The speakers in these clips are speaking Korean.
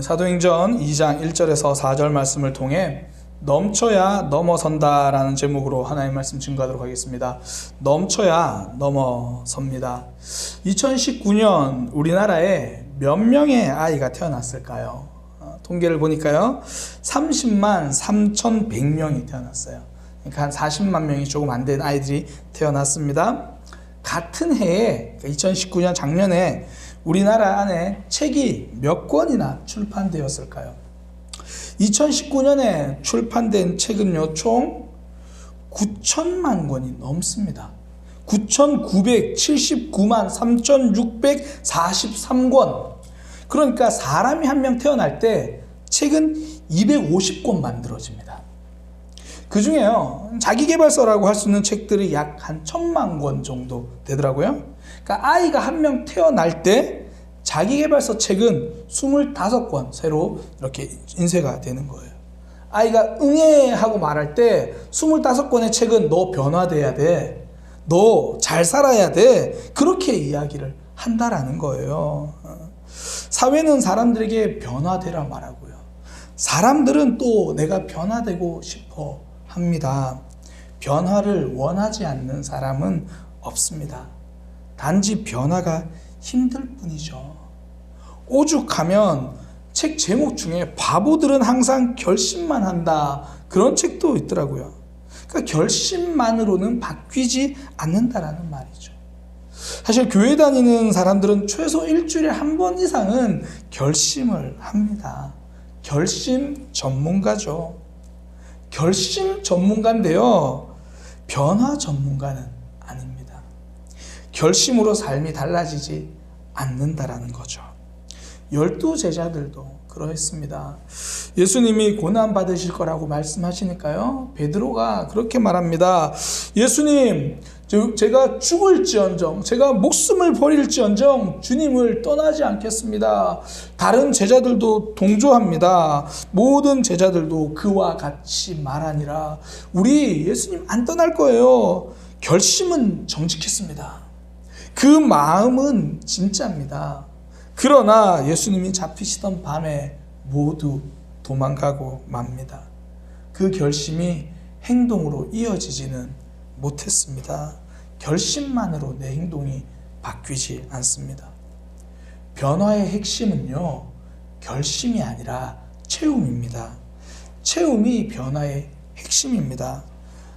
사도행전 2장 1절에서 4절 말씀을 통해 넘쳐야 넘어선다라는 제목으로 하나님 말씀 증거하도록 하겠습니다. 넘쳐야 넘어섭니다. 2019년 우리나라에 몇 명의 아이가 태어났을까요? 어, 통계를 보니까요. 30만 3,100명이 태어났어요. 그러니까 한 40만 명이 조금 안 된 아이들이 태어났습니다. 같은 해에 2019년 작년에 우리나라 안에 책이 몇 권이나 출판되었을까요? 2019년에 출판된 책은요, 총 9천만 권이 넘습니다. 9,979만 3,643권. 그러니까 사람이 한 명 태어날 때 책은 250권 만들어집니다. 그 중에요, 자기개발서라고 할 수 있는 책들이 약 한 천만 권 정도 되더라고요. 그러니까 아이가 한 명 태어날 때 자기개발서 책은 25권 새로 이렇게 인쇄가 되는 거예요. 아이가 응애 하고 말할 때 25권의 책은 너 변화돼야 돼. 너 잘 살아야 돼. 그렇게 이야기를 한다라는 거예요. 사회는 사람들에게 변화되라 말하고요. 사람들은 또 내가 변화되고 싶어 합니다. 변화를 원하지 않는 사람은 없습니다. 단지 변화가 힘들 뿐이죠. 오죽하면 책 제목 중에 바보들은 항상 결심만 한다. 그런 책도 있더라고요. 그러니까 결심만으로는 바뀌지 않는다라는 말이죠. 사실 교회 다니는 사람들은 최소 일주일에 한 번 이상은 결심을 합니다. 결심 전문가죠. 결심 전문가인데요. 변화 전문가는 아닙니다. 결심으로 삶이 달라지지 않는다라는 거죠. 열두 제자들도 그러했습니다. 예수님이 고난 받으실 거라고 말씀하시니까요. 베드로가 그렇게 말합니다. 예수님, 제가 죽을지언정, 제가 목숨을 버릴지언정 주님을 떠나지 않겠습니다. 다른 제자들도 동조합니다. 모든 제자들도 그와 같이 말하니라. 우리 예수님 안 떠날 거예요. 결심은 정직했습니다. 그 마음은 진짜입니다. 그러나 예수님이 잡히시던 밤에 모두 도망가고 맙니다. 그 결심이 행동으로 이어지지는 못했습니다. 결심만으로 내 행동이 바뀌지 않습니다. 변화의 핵심은요, 결심이 아니라 체움입니다. 체움이 변화의 핵심입니다.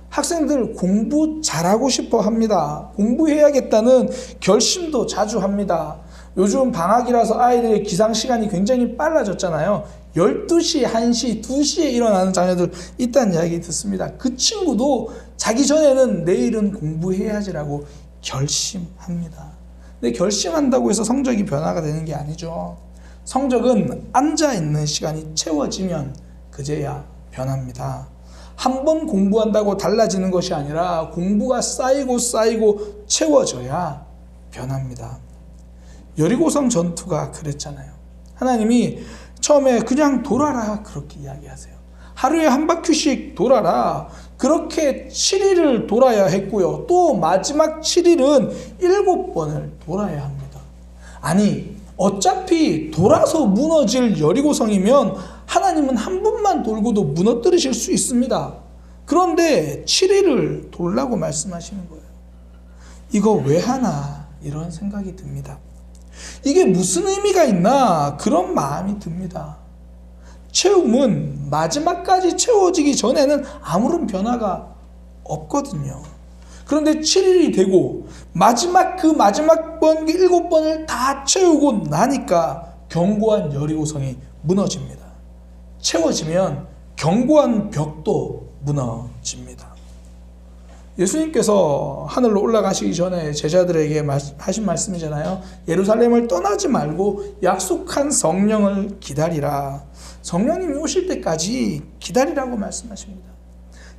학생들 공부 잘하고 싶어 합니다. 공부해야겠다는 결심도 자주 합니다. 요즘 방학이라서 아이들의 기상 시간이 굉장히 빨라졌잖아요. 12시, 1시, 2시에 일어나는 자녀들 있다는 이야기 듣습니다. 그 친구도 자기 전에는 내일은 공부해야지라고 결심합니다. 근데 결심한다고 해서 성적이 변화가 되는 게 아니죠. 성적은 앉아 있는 시간이 채워지면 그제야 변합니다. 한 번 공부한다고 달라지는 것이 아니라 공부가 쌓이고 쌓이고 채워져야 변합니다. 여리고성 전투가 그랬잖아요. 하나님이 처음에 그냥 돌아라 그렇게 이야기하세요. 하루에 한 바퀴씩 돌아라. 그렇게 7일을 돌아야 했고요. 또 마지막 7일은 7번을 돌아야 합니다. 아니, 어차피 돌아서 무너질 여리고성이면 하나님은 한 번만 돌고도 무너뜨리실 수 있습니다. 그런데 7일을 돌라고 말씀하시는 거예요. 이거 왜 하나? 이런 생각이 듭니다. 이게 무슨 의미가 있나 그런 마음이 듭니다. 채움은 마지막까지 채워지기 전에는 아무런 변화가 없거든요. 그런데 7일이 되고 마지막 그 마지막 번 일곱 번을 다 채우고 나니까 견고한 여리고성이 무너집니다. 채워지면 견고한 벽도 무너집니다. 예수님께서 하늘로 올라가시기 전에 제자들에게 하신 말씀이잖아요. 예루살렘을 떠나지 말고 약속한 성령을 기다리라. 성령님이 오실 때까지 기다리라고 말씀하십니다.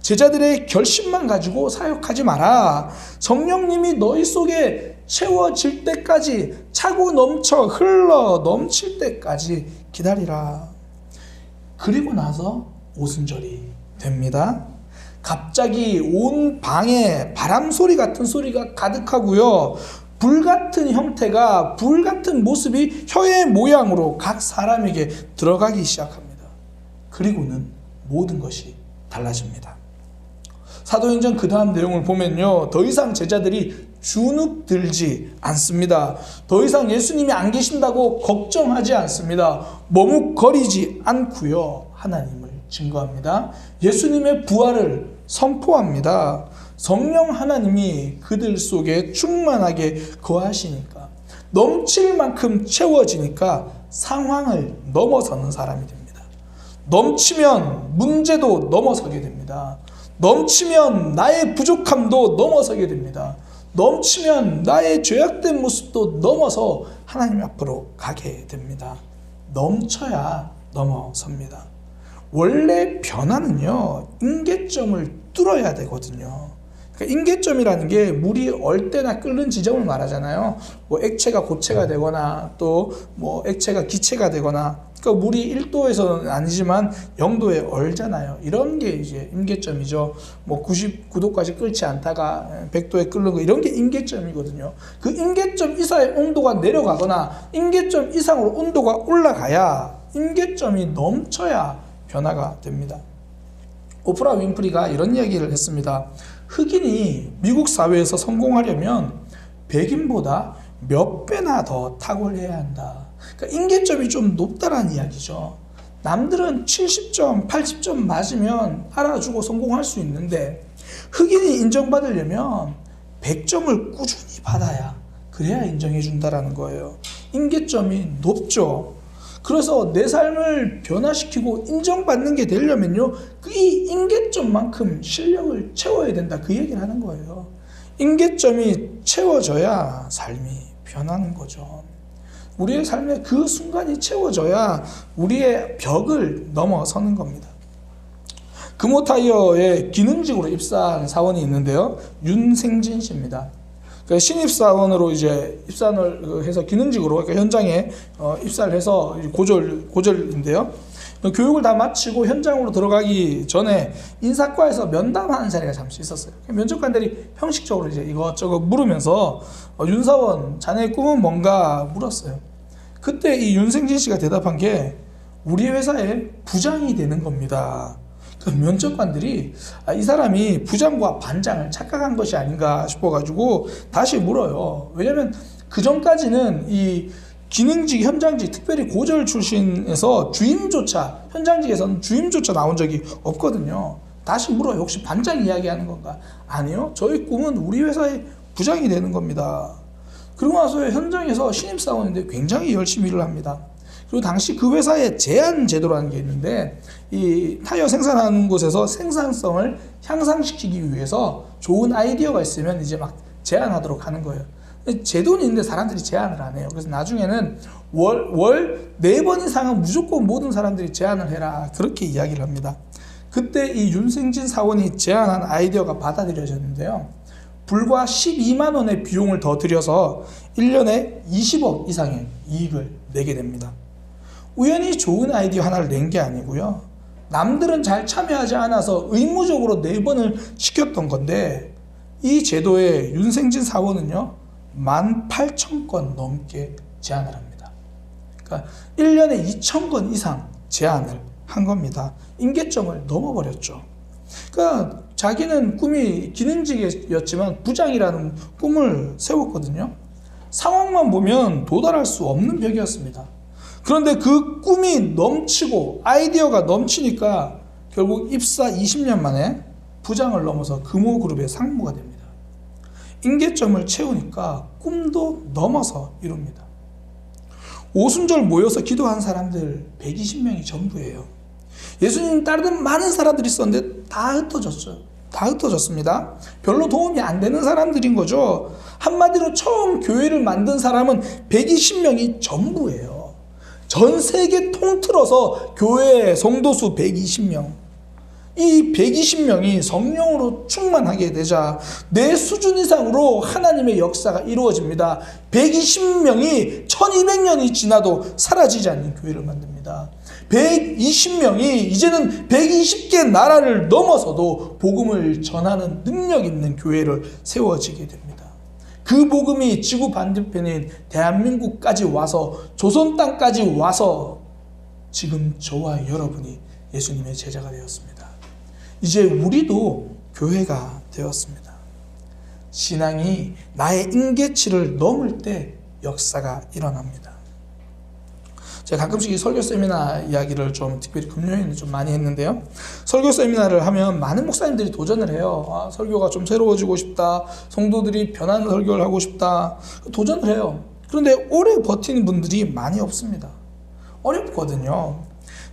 제자들의 결심만 가지고 사역하지 마라. 성령님이 너희 속에 채워질 때까지 차고 넘쳐 흘러 넘칠 때까지 기다리라. 그리고 나서 오순절이 됩니다. 갑자기 온 방에 바람 소리 같은 소리가 가득하고요. 불 같은 형태가 불 같은 모습이 혀의 모양으로 각 사람에게 들어가기 시작합니다. 그리고는 모든 것이 달라집니다. 사도행전 그 다음 내용을 보면요. 더 이상 제자들이 주눅 들지 않습니다. 더 이상 예수님이 안 계신다고 걱정하지 않습니다. 머뭇거리지 않고요. 하나님을 증거합니다. 예수님의 부활을 선포합니다. 성령 하나님이 그들 속에 충만하게 거하시니까 넘칠 만큼 채워지니까 상황을 넘어서는 사람이 됩니다. 넘치면 문제도 넘어서게 됩니다. 넘치면 나의 부족함도 넘어서게 됩니다. 넘치면 나의 죄악된 모습도 넘어서 하나님 앞으로 가게 됩니다. 넘쳐야 넘어섭니다. 원래 변화는요, 인계점을 뚫어야 되거든요. 그러니까 인계점이라는 게 물이 얼 때나 끓는 지점을 말하잖아요. 뭐 액체가 고체가 되거나 또 뭐 액체가 기체가 되거나 그러니까 물이 1도에서는 아니지만 0도에 얼잖아요. 이런 게 이제 임계점이죠. 뭐 99도까지 끓지 않다가 100도에 끓는 거 이런 게 임계점이거든요. 그 임계점 이상의 온도가 내려가거나 임계점 이상으로 온도가 올라가야 임계점이 넘쳐야 변화가 됩니다. 오프라 윈프리가 이런 이야기를 했습니다. 흑인이 미국 사회에서 성공하려면 백인보다 몇 배나 더 탁월해야 한다. 그러니까 인계점이 좀 높다라는 이야기죠. 남들은 70점, 80점 맞으면 알아주고 성공할 수 있는데 흑인이 인정받으려면 100점을 꾸준히 받아야 그래야 인정해 준다라는 거예요. 인계점이 높죠. 그래서 내 삶을 변화시키고 인정받는 게 되려면요, 그 이 인계점만큼 실력을 채워야 된다. 그 얘기를 하는 거예요. 인계점이 채워져야 삶이 변하는 거죠. 우리의 삶의 그 순간이 채워져야 우리의 벽을 넘어서는 겁니다. 금호타이어에 기능직으로 입사한 사원이 있는데요. 윤생진 씨입니다. 그 신입사원으로 이제 입사를 해서 기능직으로 그러니까 현장에 어, 입사를 해서 고졸 고졸인데요. 교육을 다 마치고 현장으로 들어가기 전에 인사과에서 면담하는 자리가 잠시 있었어요. 면접관들이 형식적으로 이제 이것저것 물으면서 어, 윤사원 자네의 꿈은 뭔가 물었어요. 그때 이 윤생진 씨가 대답한 게 우리 회사의 부장이 되는 겁니다. 그 면접관들이 아, 이 사람이 부장과 반장을 착각한 것이 아닌가 싶어가지고 다시 물어요. 왜냐면 그 전까지는 이 기능직, 현장직, 특별히 고졸 출신에서 주임조차 현장직에서는 주임조차 나온 적이 없거든요. 다시 물어요. 혹시 반장 이야기하는 건가? 아니요. 저희 꿈은 우리 회사의 부장이 되는 겁니다. 그러고 나서 현장에서 신입사원인데 굉장히 열심히 일을 합니다. 그리고 당시 그 회사에 제한 제도라는 게 있는데 이 타이어 생산하는 곳에서 생산성을 향상시키기 위해서 좋은 아이디어가 있으면 이제 막 제한하도록 하는 거예요. 제도는 있는데 사람들이 제한을 안 해요. 그래서 나중에는 월, 월 네 번 이상은 무조건 모든 사람들이 제한을 해라. 그렇게 이야기를 합니다. 그때 이 윤생진 사원이 제안한 아이디어가 받아들여졌는데요. 불과 12만 원의 비용을 더 들여서 1년에 20억 이상의 이익을 내게 됩니다. 우연히 좋은 아이디어 하나를 낸 게 아니고요. 남들은 잘 참여하지 않아서 의무적으로 네 번을 시켰던 건데 이 제도의 윤생진 사원은요. 18,000건 넘게 제안을 합니다. 그러니까 1년에 2,000건 이상 제안을 한 겁니다. 임계점을 넘어버렸죠. 그러니까 자기는 꿈이 기능직이었지만 부장이라는 꿈을 세웠거든요. 상황만 보면 도달할 수 없는 벽이었습니다. 그런데 그 꿈이 넘치고 아이디어가 넘치니까 결국 입사 20년 만에 부장을 넘어서 금호그룹의 상무가 됩니다. 인계점을 채우니까 꿈도 넘어서 이룹니다. 오순절 모여서 기도한 사람들 120명이 전부예요. 예수님 따르던 많은 사람들이 있었는데 다 흩어졌죠. 다 흩어졌습니다. 별로 도움이 안 되는 사람들인 거죠. 한마디로 처음 교회를 만든 사람은 120명이 전부예요. 전 세계 통틀어서 교회 성도수 120명. 이 120명이 성령으로 충만하게 되자 내 수준 이상으로 하나님의 역사가 이루어집니다. 120명이 1200년이 지나도 사라지지 않는 교회를 만듭니다. 120명이 이제는 120개 나라를 넘어서도 복음을 전하는 능력 있는 교회를 세워지게 됩니다. 그 복음이 지구 반대편인 대한민국까지 와서 조선 땅까지 와서 지금 저와 여러분이 예수님의 제자가 되었습니다. 이제 우리도 교회가 되었습니다. 신앙이 나의 인계치를 넘을 때 역사가 일어납니다. 제가 가끔씩 이 설교 세미나 이야기를 좀 특별히 금요일에 좀 많이 했는데요. 설교 세미나를 하면 많은 목사님들이 도전을 해요. 아, 설교가 좀 새로워지고 싶다. 성도들이 변하는 설교를 하고 싶다. 도전을 해요. 그런데 오래 버티는 분들이 많이 없습니다. 어렵거든요.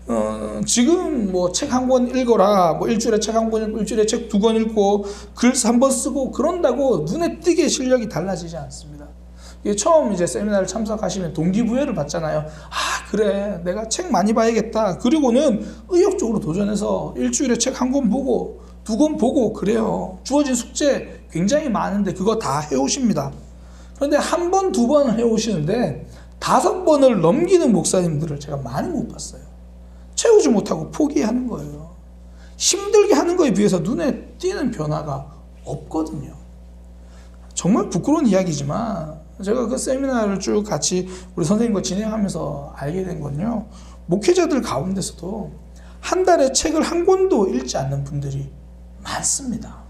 어, 지금 뭐 책 한 권 읽어라, 뭐 일주일에 책 한 권 읽고 일주일에 책 두 권 읽고 글 한 번 쓰고 그런다고 눈에 띄게 실력이 달라지지 않습니다. 이게 처음 이제 세미나를 참석하시면 동기부여를 받잖아요. 아 그래 내가 책 많이 봐야겠다. 그리고는 의욕적으로 도전해서 일주일에 책 한 권 보고 두 권 보고 그래요. 주어진 숙제 굉장히 많은데 그거 다 해오십니다. 그런데 한 번, 두 번 해오시는데 다섯 번을 넘기는 목사님들을 제가 많이 못 봤어요. 채우지 못하고 포기하는 거예요. 힘들게 하는 거에 비해서 눈에 띄는 변화가 없거든요. 정말 부끄러운 이야기지만 제가 그 세미나를 쭉 같이 우리 선생님과 진행하면서 알게 된 건요. 목회자들 가운데서도 한 달에 책을 한 권도 읽지 않는 분들이 많습니다.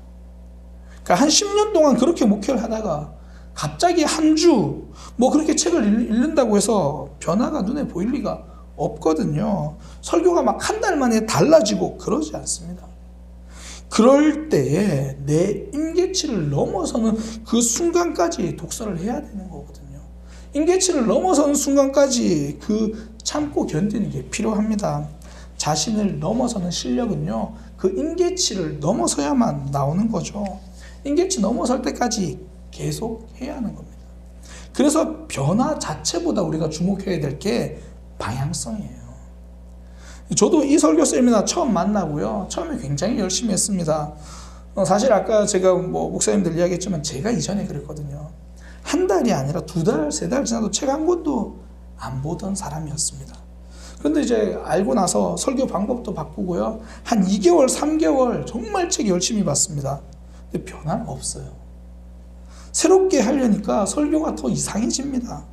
그러니까 한 10년 동안 그렇게 목회를 하다가 갑자기 한 주 뭐 그렇게 책을 읽- 읽는다고 해서 변화가 눈에 보일 리가 없거든요. 설교가 막 한 달 만에 달라지고 그러지 않습니다. 그럴 때에 내 임계치를 넘어서는 그 순간까지 독서를 해야 되는 거거든요. 임계치를 넘어서는 순간까지 그 참고 견디는 게 필요합니다. 자신을 넘어서는 실력은요, 그 임계치를 넘어서야만 나오는 거죠. 임계치 넘어설 때까지 계속 해야 하는 겁니다. 그래서 변화 자체보다 우리가 주목해야 될 게 방향성이에요. 저도 이 설교 세미나 처음 만나고요. 처음에 굉장히 열심히 했습니다. 어, 사실 아까 제가 뭐 목사님들 이야기했지만 제가 이전에 그랬거든요. 한 달이 아니라 두 달, 세 달 지나도 책 한 권도 안 보던 사람이었습니다. 그런데 이제 알고 나서 설교 방법도 바꾸고요. 한 2개월, 3개월 정말 책 열심히 봤습니다. 근데 변화는 없어요. 새롭게 하려니까 설교가 더 이상해집니다.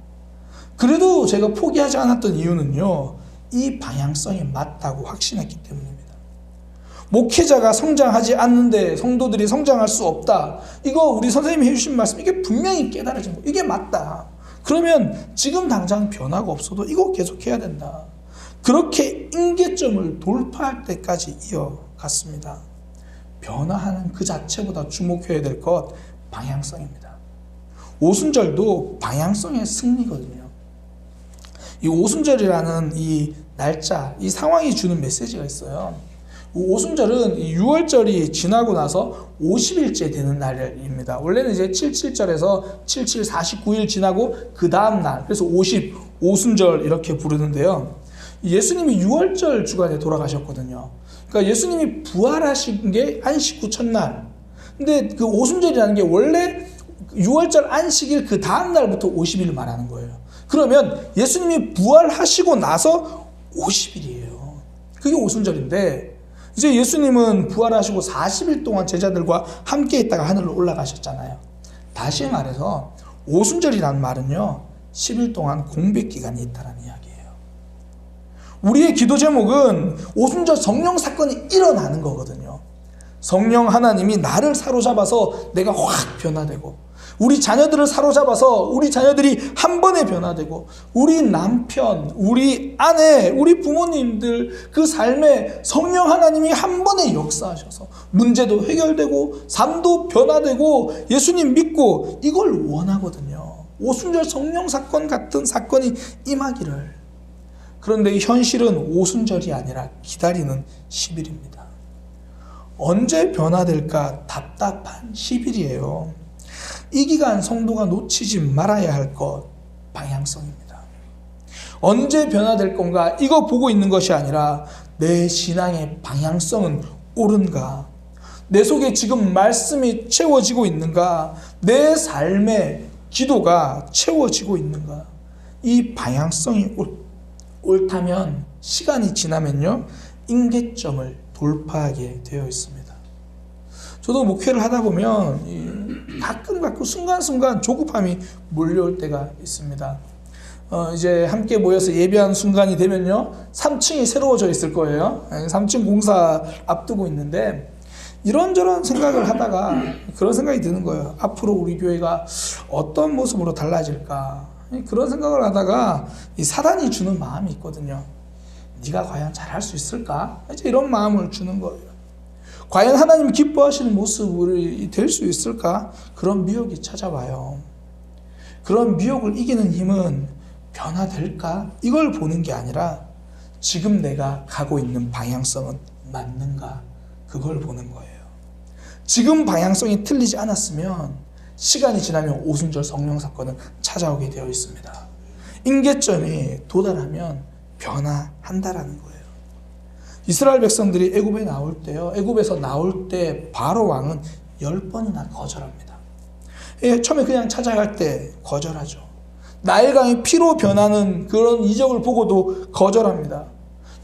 그래도 제가 포기하지 않았던 이유는요, 이 방향성이 맞다고 확신했기 때문입니다. 목회자가 성장하지 않는데 성도들이 성장할 수 없다. 이거 우리 선생님이 해주신 말씀, 이게 분명히 깨달아진 거. 이게 맞다. 그러면 지금 당장 변화가 없어도 이거 계속해야 된다. 그렇게 임계점을 돌파할 때까지 이어갔습니다. 변화하는 그 자체보다 주목해야 될 것 방향성입니다. 오순절도 방향성의 승리거든요. 이 오순절이라는 이 날짜, 이 상황이 주는 메시지가 있어요. 오순절은 6월절이 지나고 나서 50일째 되는 날입니다. 원래는 이제 77절에서 77, 49일 지나고 그 다음 날, 그래서 50, 오순절 이렇게 부르는데요. 예수님이 6월절 주간에 돌아가셨거든요. 그러니까 예수님이 부활하신 게 안식 후 첫날. 근데 그 오순절이라는 게 원래 6월절 안식일 그 다음 날부터 50일을 말하는 거예요. 그러면 예수님이 부활하시고 나서 50일이에요. 그게 오순절인데 이제 예수님은 부활하시고 40일 동안 제자들과 함께 있다가 하늘로 올라가셨잖아요. 다시 말해서 오순절이라는 말은요. 10일 동안 공백 기간이 있다라는 이야기예요. 우리의 기도 제목은 오순절 성령 사건이 일어나는 거거든요. 성령 하나님이 나를 사로잡아서 내가 확 변화되고 우리 자녀들을 사로잡아서 우리 자녀들이 한 번에 변화되고 우리 남편, 우리 아내, 우리 부모님들 그 삶에 성령 하나님이 한 번에 역사하셔서 문제도 해결되고 삶도 변화되고 예수님 믿고 이걸 원하거든요. 오순절 성령 사건 같은 사건이 임하기를. 그런데 현실은 오순절이 아니라 기다리는 10일입니다. 언제 변화될까 답답한 10일이에요. 이 기간 성도가 놓치지 말아야 할 것 방향성입니다. 언제 변화될 건가 이거 보고 있는 것이 아니라 내 신앙의 방향성은 옳은가? 내 속에 지금 말씀이 채워지고 있는가? 내 삶의 기도가 채워지고 있는가? 이 방향성이 옳, 옳다면 시간이 지나면요 임계점을 돌파하게 되어 있습니다. 저도 목회를 하다 보면 이 가끔 가끔 순간순간 조급함이 몰려올 때가 있습니다. 어, 이제 함께 모여서 예배하는 순간이 되면요. 3층이 새로워져 있을 거예요. 3층 공사 앞두고 있는데 이런저런 생각을 하다가 그런 생각이 드는 거예요. 앞으로 우리 교회가 어떤 모습으로 달라질까? 그런 생각을 하다가 이 사단이 주는 마음이 있거든요. 네가 과연 잘할 수 있을까? 이제 이런 마음을 주는 거예요. 과연 하나님 기뻐하시는 모습이 될수 있을까? 그런 미혹이 찾아와요. 그런 미혹을 이기는 힘은 변화될까? 이걸 보는 게 아니라 지금 내가 가고 있는 방향성은 맞는가? 그걸 보는 거예요. 지금 방향성이 틀리지 않았으면 시간이 지나면 오순절 성령 사건은 찾아오게 되어 있습니다. 임계점이 도달하면 변화한다라는 거예요. 이스라엘 백성들이 애굽에 나올 때요. 애굽에서 나올 때 바로 왕은 열 번이나 거절합니다. 예, 처음에 그냥 찾아갈 때 거절하죠. 나일강이 피로 변하는 그런 이적을 보고도 거절합니다.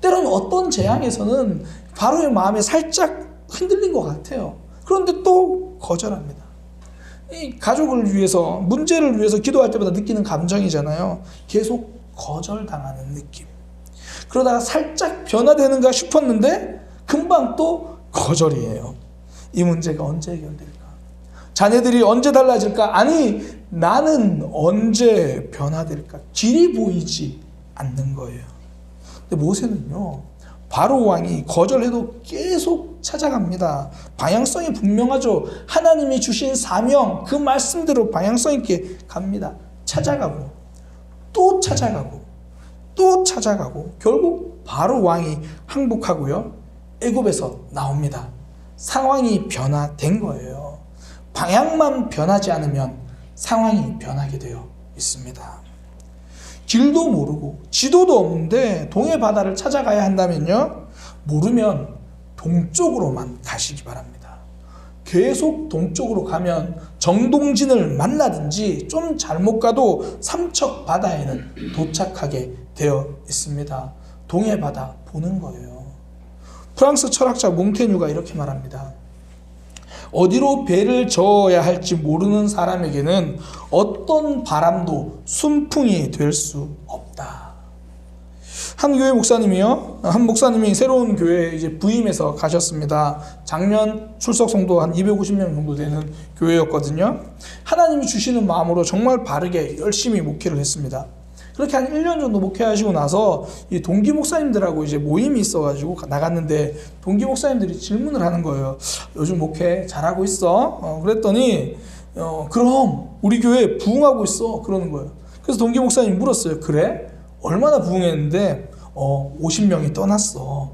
때로는 어떤 재앙에서는 바로의 마음에 살짝 흔들린 것 같아요. 그런데 또 거절합니다. 이 가족을 위해서, 문제를 위해서 기도할 때마다 느끼는 감정이잖아요. 계속 거절당하는 느낌. 그러다가 살짝 변화되는가 싶었는데 금방 또 거절이에요. 이 문제가 언제 해결될까? 자녀들이 언제 달라질까? 아니, 나는 언제 변화될까? 길이 보이지 않는 거예요. 근데 모세는요, 바로 왕이 거절해도 계속 찾아갑니다. 방향성이 분명하죠. 하나님이 주신 사명, 그 말씀대로 방향성 있게 갑니다. 찾아가고, 또 찾아가고, 또 찾아가고, 결국 바로 왕이 항복하고요. 애굽에서 나옵니다. 상황이 변화된 거예요. 방향만 변하지 않으면 상황이 변하게 되어 있습니다. 길도 모르고 지도도 없는데 동해 바다를 찾아가야 한다면요. 모르면 동쪽으로만 가시기 바랍니다. 계속 동쪽으로 가면 정동진을 만나든지 좀 잘못 가도 삼척 바다에는 도착하게 되어 있습니다. 동해 바다 보는 거예요. 프랑스 철학자 몽테뉴가 이렇게 말합니다. 어디로 배를 저어야 할지 모르는 사람에게는 어떤 바람도 순풍이 될 수 없다. 한 교회 목사님이요. 한 목사님이 새로운 교회에 이제 부임해서 가셨습니다. 작년 출석 성도 한 250명 정도 되는 교회였거든요. 하나님이 주시는 마음으로 정말 바르게 열심히 목회를 했습니다. 그렇게 한 1년 정도 목회하시고 나서 이 동기 목사님들하고 이제 모임이 있어가지고 나갔는데 동기 목사님들이 질문을 하는 거예요. 요즘 목회 잘하고 있어? 어, 그랬더니 어, 그럼 우리 교회 부흥하고 있어 그러는 거예요. 그래서 동기 목사님 물었어요. 그래? 얼마나 부흥했는데 어, 50명이 떠났어.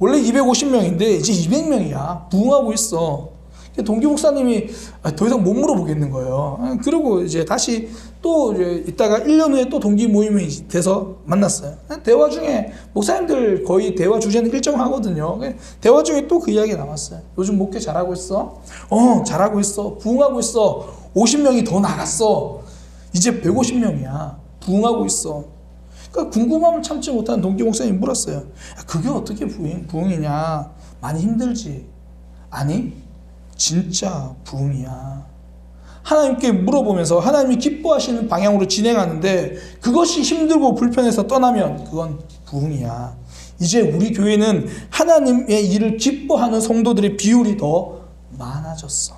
원래 250명인데 이제 200명이야. 부흥하고 있어. 동기 목사님이 더 이상 못 물어보겠는 거예요. 그리고 이제 다시 또 이제 있다가 1년 후에 또 동기 모임이 돼서 만났어요. 대화 중에 목사님들 거의 대화 주제는 일정하거든요. 대화 중에 또 그 이야기 나왔어요. 요즘 목회 잘하고 있어? 어, 잘하고 있어. 부흥하고 있어. 50명이 더 나갔어. 이제 150명이야. 부흥하고 있어. 그러니까 궁금함을 참지 못한 동기 목사님이 물었어요. 그게 어떻게 부흥, 부흥이냐? 많이 힘들지. 아니, 진짜 부흥이야. 하나님께 물어보면서 하나님이 기뻐하시는 방향으로 진행하는데 그것이 힘들고 불편해서 떠나면 그건 부흥이야. 이제 우리 교회는 하나님의 일을 기뻐하는 성도들의 비율이 더 많아졌어.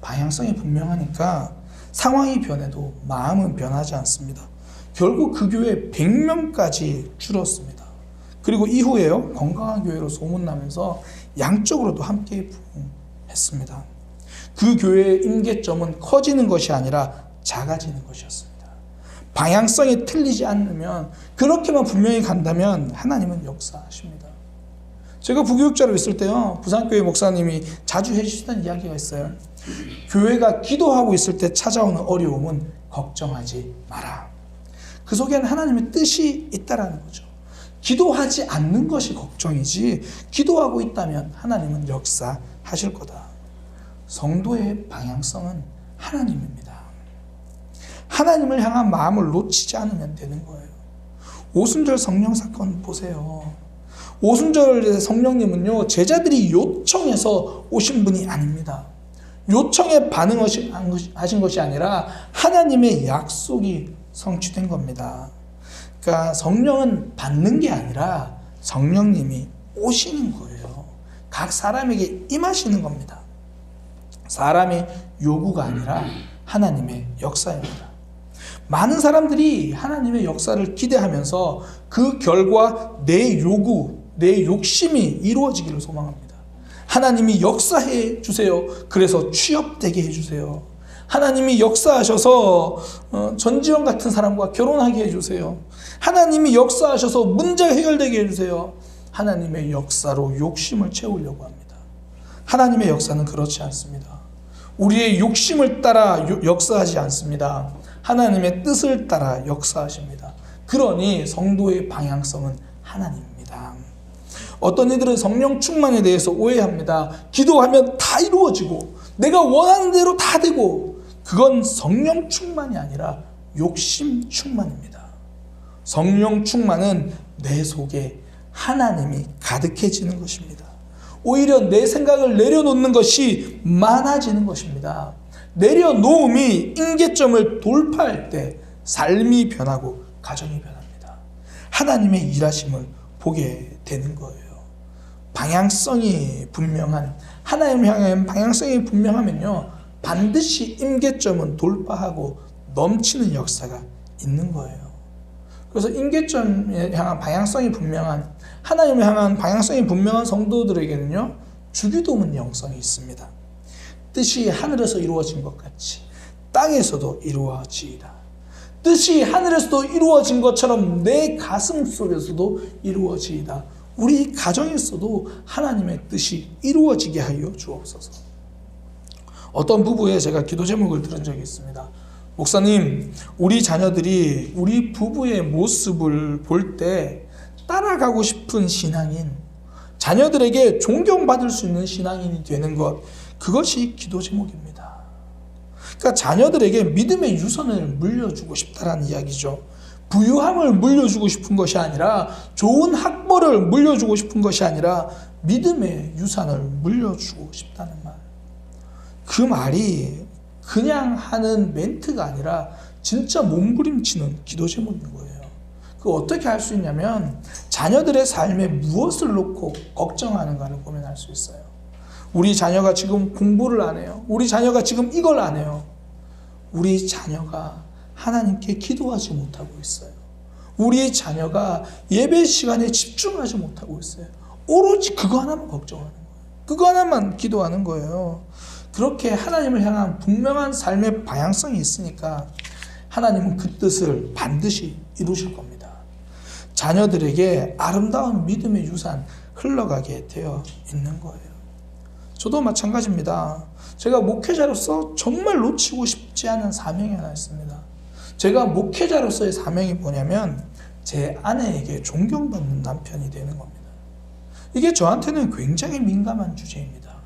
방향성이 분명하니까 상황이 변해도 마음은 변하지 않습니다. 결국 그 교회 100명까지 줄었습니다. 그리고 이후에요. 건강한 교회로 소문나면서 양쪽으로도 함께 부흥 했습니다. 그 교회의 임계점은 커지는 것이 아니라 작아지는 것이었습니다. 방향성이 틀리지 않으면 그렇게만 분명히 간다면 하나님은 역사하십니다. 제가 부교육자로 있을 때요, 부산교회 목사님이 자주 해주시던 이야기가 있어요. 교회가 기도하고 있을 때 찾아오는 어려움은 걱정하지 마라. 그 속에는 하나님의 뜻이 있다라는 거죠. 기도하지 않는 것이 걱정이지, 기도하고 있다면 하나님은 역사하실 거다. 성도의 방향성은 하나님입니다. 하나님을 향한 마음을 놓치지 않으면 되는 거예요. 오순절 성령 사건 보세요. 오순절 성령님은요, 제자들이 요청해서 오신 분이 아닙니다. 요청에 반응하신 것이 아니라 하나님의 약속이 성취된 겁니다. 그러니까 성령은 받는 게 아니라 성령님이 오시는 거예요. 각 사람에게 임하시는 겁니다. 사람의 요구가 아니라 하나님의 역사입니다. 많은 사람들이 하나님의 역사를 기대하면서 그 결과 내 요구, 내 욕심이 이루어지기를 소망합니다. 하나님이 역사해 주세요. 그래서 취업되게 해 주세요. 하나님이 역사하셔서 어, 전지현 같은 사람과 결혼하게 해 주세요. 하나님이 역사하셔서 문제가 해결되게 해 주세요. 하나님의 역사로 욕심을 채우려고 합니다. 하나님의 역사는 그렇지 않습니다. 우리의 욕심을 따라 요- 역사하지 않습니다. 하나님의 뜻을 따라 역사하십니다. 그러니 성도의 방향성은 하나님입니다. 어떤 이들은 성령 충만에 대해서 오해합니다. 기도하면 다 이루어지고 내가 원하는 대로 다 되고 그건 성령 충만이 아니라 욕심 충만입니다. 성령 충만은 내 속에 하나님이 가득해지는 것입니다. 오히려 내 생각을 내려놓는 것이 많아지는 것입니다. 내려놓음이 임계점을 돌파할 때 삶이 변하고 가정이 변합니다. 하나님의 일하심을 보게 되는 거예요. 방향성이 분명한 하나님 향한 방향성이 분명하면요 반드시 임계점은 돌파하고 넘치는 역사가 있는 거예요. 그래서 임계점에 향한 방향성이 분명한 하나님을 향한 방향성이 분명한 성도들에게는요 주기도문 영성이 있습니다. 뜻이 하늘에서 이루어진 것 같이 땅에서도 이루어지이다. 뜻이 하늘에서도 이루어진 것처럼 내 가슴 속에서도 이루어지이다. 우리 가정에서도 하나님의 뜻이 이루어지게 하여 주옵소서. 어떤 부부의 제가 기도 제목을 들은 적이 있습니다. 목사님, 우리 자녀들이 우리 부부의 모습을 볼 때 따라가고 싶은 신앙인, 자녀들에게 존경받을 수 있는 신앙인이 되는 것, 그것이 기도 제목입니다. 그러니까 자녀들에게 믿음의 유선을 물려주고 싶다라는 이야기죠. 부유함을 물려주고 싶은 것이 아니라 좋은 학벌을 물려주고 싶은 것이 아니라 믿음의 유산을 물려주고 싶다는 말. 그 말이 그냥 하는 멘트가 아니라 진짜 몸부림치는 기도 제목인 거예요. 그 어떻게 할 수 있냐면 자녀들의 삶에 무엇을 놓고 걱정하는가를 고민할 수 있어요. 우리 자녀가 지금 공부를 안 해요. 우리 자녀가 지금 이걸 안 해요. 우리 자녀가 하나님께 기도하지 못하고 있어요. 우리 자녀가 예배 시간에 집중하지 못하고 있어요. 오로지 그거 하나만 걱정하는 거예요. 그거 하나만 기도하는 거예요. 그렇게 하나님을 향한 분명한 삶의 방향성이 있으니까 하나님은 그 뜻을 반드시 이루실 겁니다. 자녀들에게 아름다운 믿음의 유산 흘러가게 되어 있는 거예요. 저도 마찬가지입니다. 제가 목회자로서 정말 놓치고 싶지 않은 사명이 하나 있습니다. 제가 목회자로서의 사명이 뭐냐면 제 아내에게 존경받는 남편이 되는 겁니다. 이게 저한테는 굉장히 민감한 주제입니다.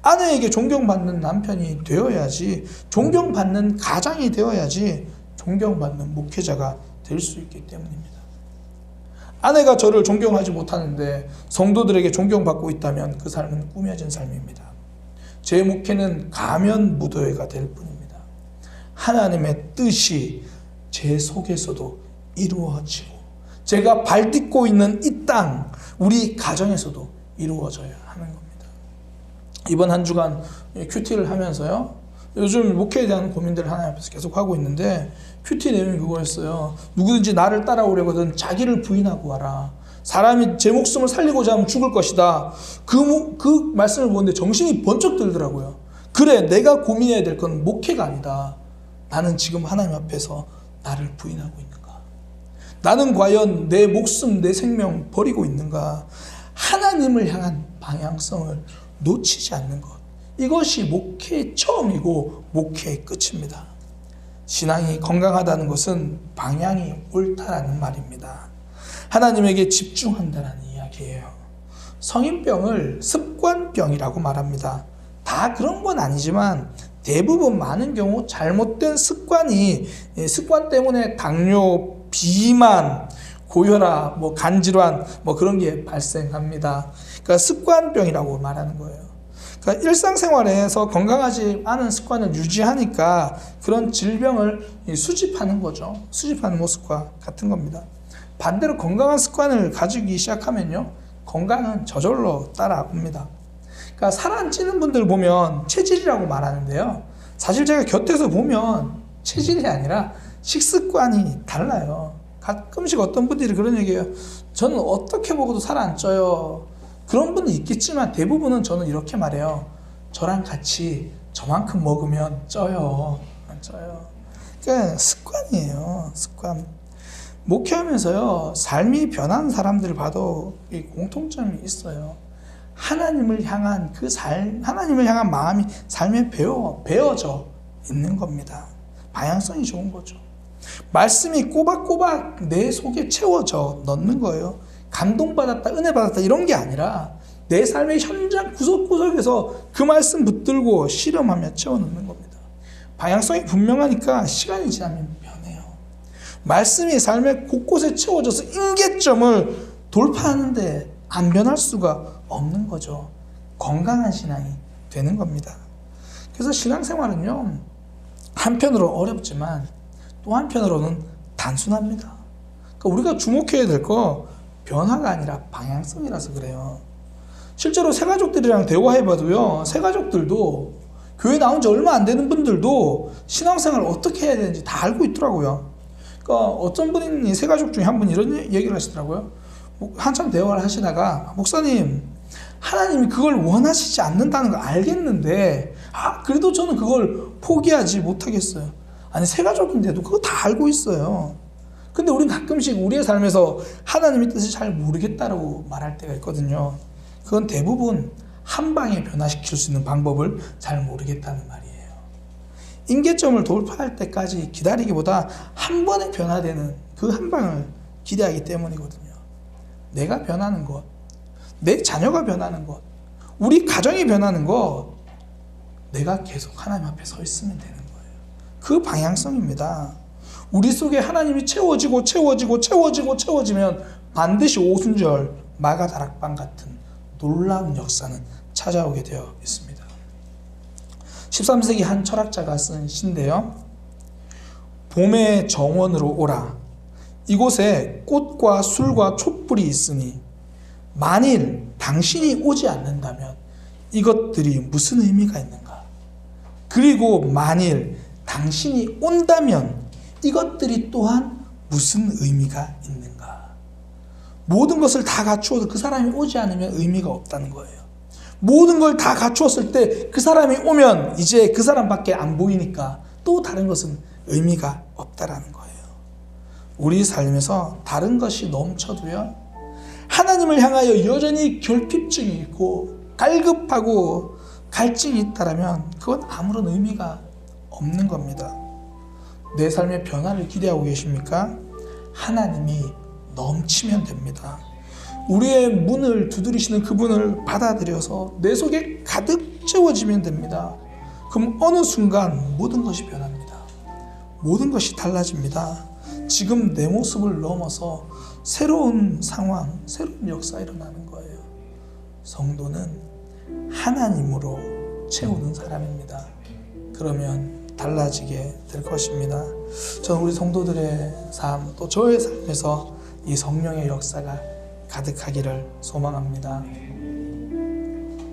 아내에게 존경받는 남편이 되어야지, 존경받는 가장이 되어야지, 존경받는 목회자가 될 수 있기 때문입니다. 아내가 저를 존경하지 못하는데 성도들에게 존경받고 있다면 그 삶은 꾸며진 삶입니다. 제 목회는 가면 무도회가 될 뿐입니다. 하나님의 뜻이 제 속에서도 이루어지고 제가 발딛고 있는 이 땅, 우리 가정에서도 이루어져야 하는 겁니다. 이번 한 주간 큐티를 하면서요. 요즘 목회에 대한 고민들을 하나님 앞에서 계속 하고 있는데 큐티 내용이 그거였어요. 누구든지 나를 따라오려거든 자기를 부인하고 와라. 사람이 제 목숨을 살리고자 하면 죽을 것이다. 그, 모- 그 말씀을 보는데 정신이 번쩍 들더라고요. 그래, 내가 고민해야 될 건 목회가 아니다. 나는 지금 하나님 앞에서 나를 부인하고 있는가? 나는 과연 내 목숨, 내 생명 버리고 있는가? 하나님을 향한 방향성을 놓치지 않는 것. 이것이 목회의 처음이고 목회의 끝입니다. 신앙이 건강하다는 것은 방향이 옳다라는 말입니다. 하나님에게 집중한다는 이야기예요. 성인병을 습관병이라고 말합니다. 다 그런 건 아니지만 대부분 많은 경우 잘못된 습관이 예, 습관 때문에 당뇨, 비만, 고혈압, 뭐 간질환 뭐 그런 게 발생합니다. 그러니까 습관병이라고 말하는 거예요. 그러니까 일상생활에서 건강하지 않은 습관을 유지하니까 그런 질병을 이 수집하는 거죠. 수집하는 모습과 같은 겁니다. 반대로 건강한 습관을 가지기 시작하면요. 건강은 저절로 따라옵니다. 그러니까 살 안 찌는 분들 보면 체질이라고 말하는데요. 사실 제가 곁에서 보면 체질이 아니라 식습관이 달라요. 가끔씩 어떤 분들이 그런 얘기해요. 저는 어떻게 먹어도 살 안 쪄요. 그런 분은 있겠지만 대부분은 저는 이렇게 말해요. 저랑 같이 저만큼 먹으면 쪄요. 안 쪄요. 그러니까 습관이에요. 습관. 목회하면서요, 삶이 변한 사람들을 봐도 이 공통점이 있어요. 하나님을 향한 그 삶, 하나님을 향한 마음이 삶에 배워, 배어져 있는 겁니다. 방향성이 좋은 거죠. 말씀이 꼬박꼬박 내 속에 채워져 넣는 거예요. 감동받았다, 은혜 받았다 이런 게 아니라 내 삶의 현장 구석구석에서 그 말씀 붙들고 실험하며 채워 넣는 겁니다. 방향성이 분명하니까 시간이 지나면 변해요. 말씀이 삶의 곳곳에 채워져서 임계점을 돌파하는데 안 변할 수가 없는 거죠. 건강한 신앙이 되는 겁니다. 그래서 신앙생활은요, 한편으로 어렵지만 또 한편으로는 단순합니다. 그러니까 우리가 주목해야 될 거 변화가 아니라 방향성이라서 그래요. 실제로 새가족들이랑 대화해봐도요, 새가족들도 교회 나온 지 얼마 안 되는 분들도 신앙생활을 어떻게 해야 되는지 다 알고 있더라고요. 그러니까 어떤 분이 새가족 중에 한 분이 이런 얘기를 하시더라고요. 뭐 한참 대화를 하시다가 목사님 하나님이 그걸 원하시지 않는다는 걸 알겠는데 아 그래도 저는 그걸 포기하지 못하겠어요. 아니 새가족인데도 그거 다 알고 있어요. 근데 우리는 가끔씩 우리의 삶에서 하나님의 뜻을 잘 모르겠다라고 말할 때가 있거든요. 그건 대부분 한 방에 변화시킬 수 있는 방법을 잘 모르겠다는 말이에요. 임계점을 돌파할 때까지 기다리기보다 한 번에 변화되는 그 한 방을 기대하기 때문이거든요. 내가 변하는 것, 내 자녀가 변하는 것, 우리 가정이 변하는 것, 내가 계속 하나님 앞에 서 있으면 되는 거예요. 그 방향성입니다. 우리 속에 하나님이 채워지고 채워지고 채워지고 채워지면 반드시 오순절 마가 다락방 같은 놀라운 역사는 찾아오게 되어 있습니다. 13세기 한 철학자가 쓴 시인데요. 봄의 정원으로 오라. 이곳에 꽃과 술과 촛불이 있으니 만일 당신이 오지 않는다면 이것들이 무슨 의미가 있는가? 그리고 만일 당신이 온다면 이것들이 또한 무슨 의미가 있는가? 모든 것을 다 갖추어도 그 사람이 오지 않으면 의미가 없다는 거예요. 모든 걸 다 갖추었을 때 그 사람이 오면 이제 그 사람밖에 안 보이니까 또 다른 것은 의미가 없다라는 거예요. 우리 삶에서 다른 것이 넘쳐도요. 하나님을 향하여 여전히 결핍증이 있고 갈급하고 갈증이 있다라면 그건 아무런 의미가 없는 겁니다. 내 삶의 변화를 기대하고 계십니까? 하나님이 넘치면 됩니다. 우리의 문을 두드리시는 그분을 받아들여서 내 속에 가득 채워지면 됩니다. 그럼 어느 순간 모든 것이 변합니다. 모든 것이 달라집니다. 지금 내 모습을 넘어서 새로운 상황, 새로운 역사 일어나는 거예요. 성도는 하나님으로 채우는 사람입니다. 그러면 달라지게 될 것입니다. 저는 우리 성도들의 삶, 또 저의 삶에서 이 성령의 역사가 가득하기를 소망합니다.